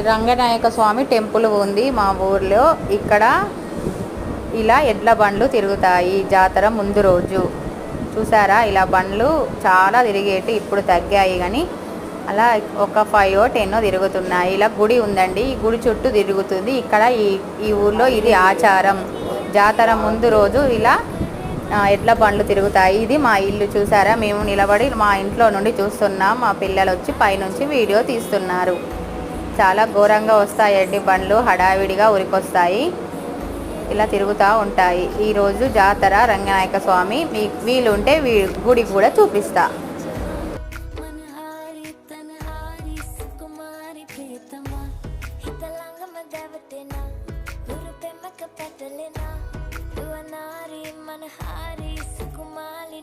రంగనాయక స్వామి temple ఉంది మా ఊర్లో. ఇక్కడ ఇలా ఎడ్ల బండ్లు తిరుగుతాయి జాతర ముందు రోజు. చూసారా? ఇలా బండ్లు చాలా తిరిగేటి ఇప్పుడు తగ్గాయి కానీ అలా ఒక ఫైవ్ టెన్ తిరుగుతున్నాయి. ఇలా గుడి ఉందండి. ఈ గుడి చుట్టూ తిరుగుతుంది. ఇక్కడ ఈ ఈ ఊర్లో ఇది ఆచారం. జాతర ముందు రోజు ఇలా ఎడ్ల బండ్లు తిరుగుతాయి. ఇది మా ఇల్లు చూసారా? మేము నిలబడి మా ఇంట్లో నుండి చూస్తున్నాం. మా పిల్లలు వచ్చి పైనుంచి వీడియో తీస్తున్నారు. చాలా ఘోరంగా వస్తాయండి బండ్లు హడావిడిగా ఉరికొస్తాయి. ఇలా తిరుగుతూ ఉంటాయి. ఈరోజు జాతర రంగనాయక స్వామి మీ వీలుంటే గుడికి కూడా చూపిస్తా. మన సుకుమాలి